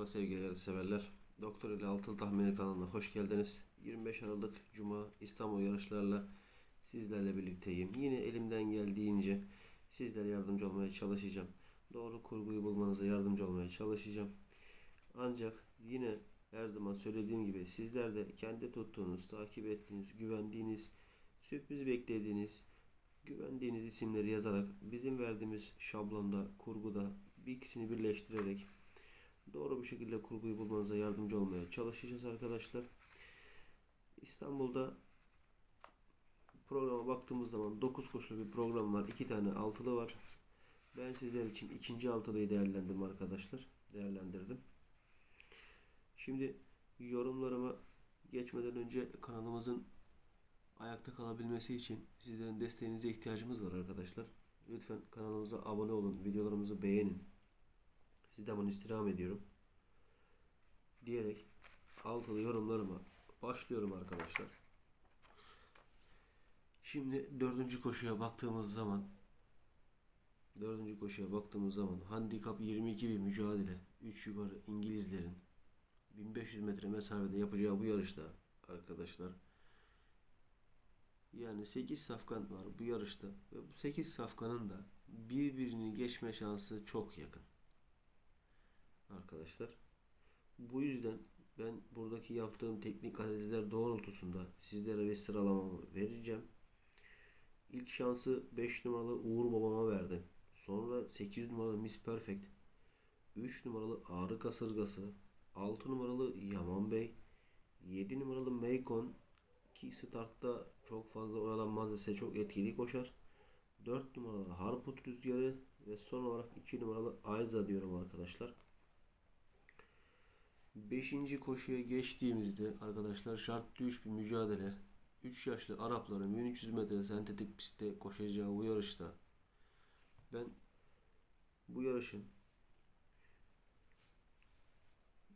Merhaba sevgili severler. Doktor ile Altın Tahmini kanalına hoş geldiniz. 25 Aralık Cuma İstanbul yarışlarla sizlerle birlikteyim. Yine elimden geldiğince sizlere yardımcı olmaya çalışacağım. Doğru kurguyu bulmanıza yardımcı olmaya çalışacağım. Ancak yine her zaman söylediğim gibi sizler de kendi tuttuğunuz, takip ettiğiniz, güvendiğiniz, sürpriz beklediğiniz, güvendiğiniz isimleri yazarak bizim verdiğimiz şablonda, kurguda bir ikisini birleştirerek doğru bir şekilde kurguyu bulmanıza yardımcı olmaya çalışacağız arkadaşlar. İstanbul'da programa baktığımız zaman 9 koşulu bir program var. 2 tane altılı var. Ben sizler için ikinci altılıyı değerlendirdim arkadaşlar. Değerlendirdim. Şimdi yorumlarıma geçmeden önce kanalımızın ayakta kalabilmesi için sizlerin desteğinize ihtiyacımız var arkadaşlar. Lütfen kanalımıza abone olun, videolarımızı beğenin. Sizden bunu istirham ediyorum. Diyerek altılı yorumlarıma başlıyorum arkadaşlar. Şimdi dördüncü koşuya baktığımız zaman dördüncü koşuya baktığımız zaman handikap 22 bir mücadele 3 yukarı İngilizlerin 1500 metre mesafede yapacağı bu yarışta arkadaşlar yani 8 safkan var bu yarışta ve bu 8 safkanın da birbirini geçme şansı çok yakın arkadaşlar. Bu yüzden ben buradaki yaptığım teknik analizler doğrultusunda sizlere bir sıralamamı vereceğim. İlk şansı 5 numaralı Uğur Babam'a verdim. Sonra 8 numaralı Miss Perfect, 3 numaralı Ağrı Kasırgası, 6 numaralı Yaman Bey, 7 numaralı Meykon ki startta çok fazla oyalanmaz ise çok etkili koşar. 4 numaralı Harput Rüzgarı ve son olarak 2 numaralı Ayza diyorum arkadaşlar. Beşinci koşuya geçtiğimizde arkadaşlar şartlı 3 bir mücadele. 3 yaşlı Arapların 1300 metre sentetik pistte koşacağı bu yarışta ben bu yarışın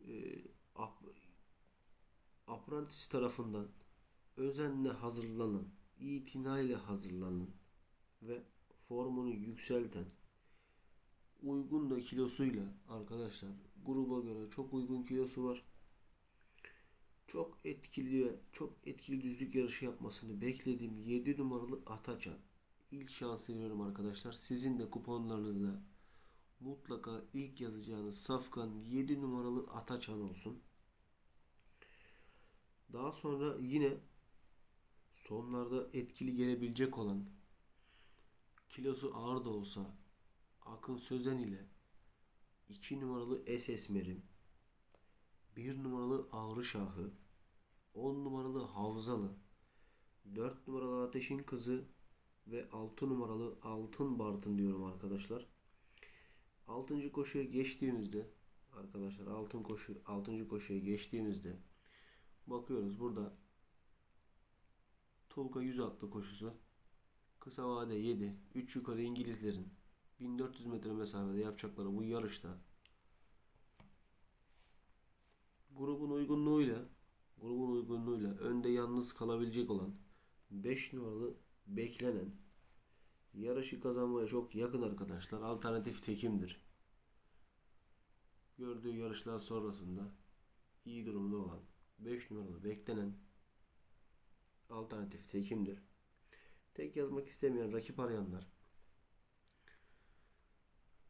e, ap, apprentice tarafından özenle hazırlanan, itinayla hazırlanan ve formunu yükselten uygun da kilosuyla arkadaşlar gruba göre çok uygun kilosu var. Çok etkili ve çok etkili düzlük yarışı yapmasını beklediğim 7 numaralı Ataçan. İlk şans veriyorum arkadaşlar. Sizin de kuponlarınızda mutlaka ilk yazacağınız safkan 7 numaralı Ataçan olsun. Daha sonra yine sonlarda etkili gelebilecek olan kilosu ağır da olsa Akın Sözen ile 2 numaralı S Esmer'im 1 numaralı Ağrı Şahı 10 numaralı Havzalı 4 numaralı Ateşin Kızı ve 6 numaralı Altın Bartın diyorum arkadaşlar. 6. koşuya geçtiğimizde arkadaşlar altın koşu 6. koşuya geçtiğimizde bakıyoruz burada Tulka 100 atlı koşusu kısa vade 7 3 yukarı İngilizlerin 1400 metre mesafede yapacakları bu yarışta grubun uygunluğuyla grubun uygunluğuyla önde yalnız kalabilecek olan 5 numaralı beklenen yarışı kazanmaya çok yakın arkadaşlar. Alternatif tekimdir. Gördüğü yarışlar sonrasında iyi durumda olan 5 numaralı beklenen alternatif tekimdir. Tek yazmak istemeyen rakip arayanlar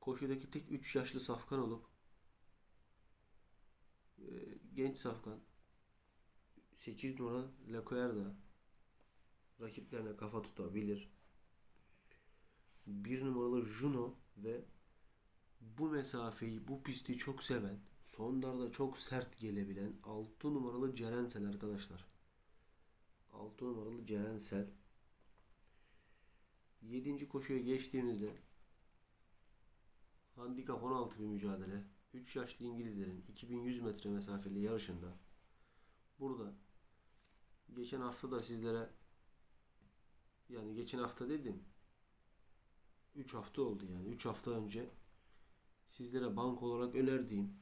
koşudaki tek 3 yaşlı safkan olup e, genç safkan 8 numara Lecoerda rakiplerine kafa tutabilir. 1 numaralı Juno ve bu mesafeyi, bu pisti çok seven, sonlarda çok sert gelebilen 6 numaralı Cerensel arkadaşlar. 6 numaralı Cerensel. 7. koşuya geçtiğimizde Handikap 16 bir mücadele. 3 yaşlı İngilizlerin 2100 metre mesafeli yarışında burada geçen hafta da sizlere yani geçen hafta dedim 3 hafta oldu yani 3 hafta önce sizlere bank olarak önerdiğim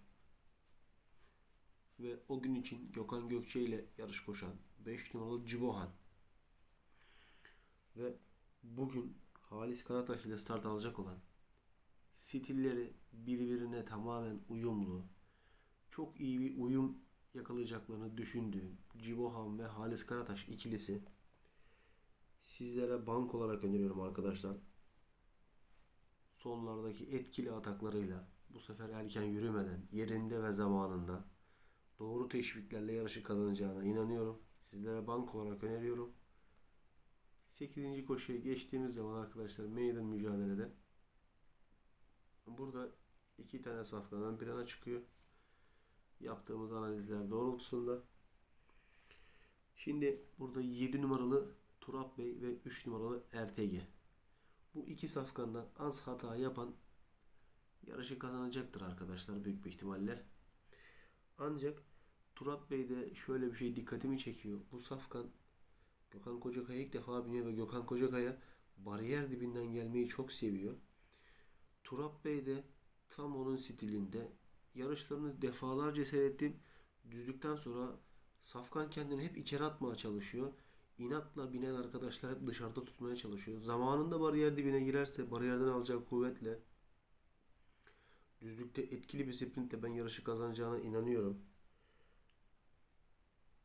ve o gün için Gökhan Gökçe ile yarış koşan 5 numaralı Cibohan ve bugün Halis Karataş ile start alacak olan stilleri birbirine tamamen uyumlu, çok iyi bir uyum yakalayacaklarını düşündüğüm Cibohan ve Halis Karataş ikilisi sizlere bank olarak öneriyorum arkadaşlar. Sonlardaki etkili ataklarıyla bu sefer erken yürümeden yerinde ve zamanında doğru teşviklerle yarışı kazanacağına inanıyorum. Sizlere bank olarak öneriyorum. 8. koşuya geçtiğimiz zaman arkadaşlar maiden mücadelede burada iki tane safkan ön plana çıkıyor. Yaptığımız analizler doğrultusunda. Şimdi burada 7 numaralı Turap Bey ve 3 numaralı RTG. Bu iki safkandan az hata yapan yarışı kazanacaktır arkadaşlar büyük bir ihtimalle. Ancak Turap Bey'de şöyle bir şey dikkatimi çekiyor. Bu safkan Gökhan Kocakaya ilk defa biniyor ve Gökhan Kocakaya bariyer dibinden gelmeyi çok seviyor. Turap Bey de tam onun stilinde. Yarışlarını defalarca seyrettim. Düzlükten sonra Safkan kendini hep içeri atmaya çalışıyor. İnatla binen arkadaşlar hep dışarıda tutmaya çalışıyor. Zamanında bariyer dibine girerse bariyerden alacağı kuvvetle düzlükte etkili bir sprintle ben yarışı kazanacağına inanıyorum.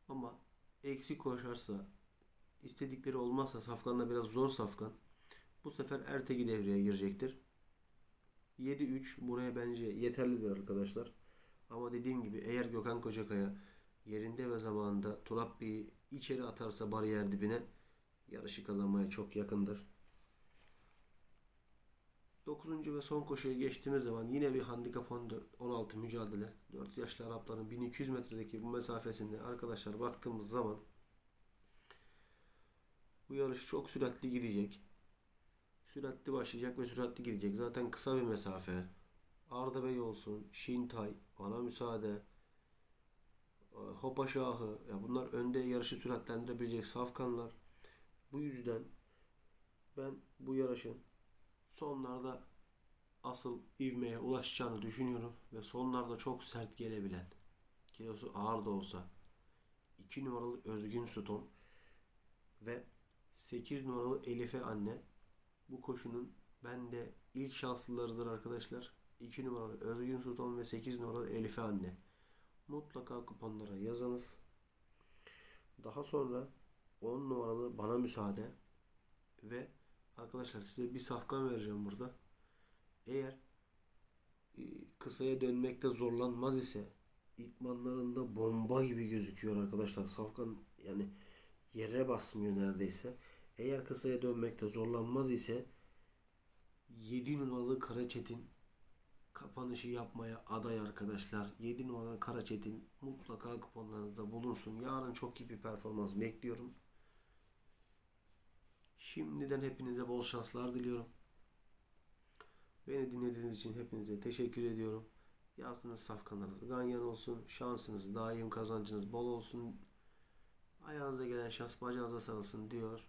Ama eksik koşarsa istedikleri olmazsa Safkan'da biraz zor Safkan. Bu sefer Ertegi devreye girecektir. 7-3 buraya bence yeterlidir arkadaşlar. Ama dediğim gibi eğer Gökhan Kocakaya yerinde ve zamanında Turap Bey'i içeri atarsa bariyer dibine yarışı kazanmaya çok yakındır. 9. ve son koşuya geçtiğimiz zaman yine bir handikap 14, 16 mücadele. 4 yaşlı Arapların 1200 metredeki bu mesafesinde arkadaşlar baktığımız zaman bu yarış çok süratli gidecek. Süratli başlayacak ve süratli gidecek. Zaten kısa bir mesafe. Arda Bey olsun, Şintay, bana müsaade, e, Hopa Şahı, ya bunlar önde yarışı süratlendirebilecek safkanlar. Bu yüzden ben bu yarışın sonlarda asıl ivmeye ulaşacağını düşünüyorum ve sonlarda çok sert gelebilen kilosu ağır da olsa 2 numaralı Özgün Suton ve 8 numaralı Elife Anne bu koşunun bende ilk şanslılarıdır arkadaşlar. 2 numaralı Özgün Sultan ve 8 numaralı Elife Anne. Mutlaka kuponlara yazınız. Daha sonra 10 numaralı Bana Müsaade ve arkadaşlar size bir safkan vereceğim burada. Eğer e, kısaya dönmekte zorlanmaz ise itmanlarında bomba gibi gözüküyor arkadaşlar. Safkan yani yere basmıyor neredeyse. Eğer kısaya dönmekte zorlanmaz ise 7 numaralı Karaçetin kapanışı yapmaya aday arkadaşlar. 7 numaralı Karaçetin mutlaka kuponlarınızda bulunsun. Yarın çok iyi bir performans bekliyorum. Şimdiden hepinize bol şanslar diliyorum. Beni dinlediğiniz için hepinize teşekkür ediyorum. Yazdığınız safkanlarınız ganyan olsun. Şansınız, daim kazancınız bol olsun. Ayağınıza gelen şans bacağınıza sarılsın diyor.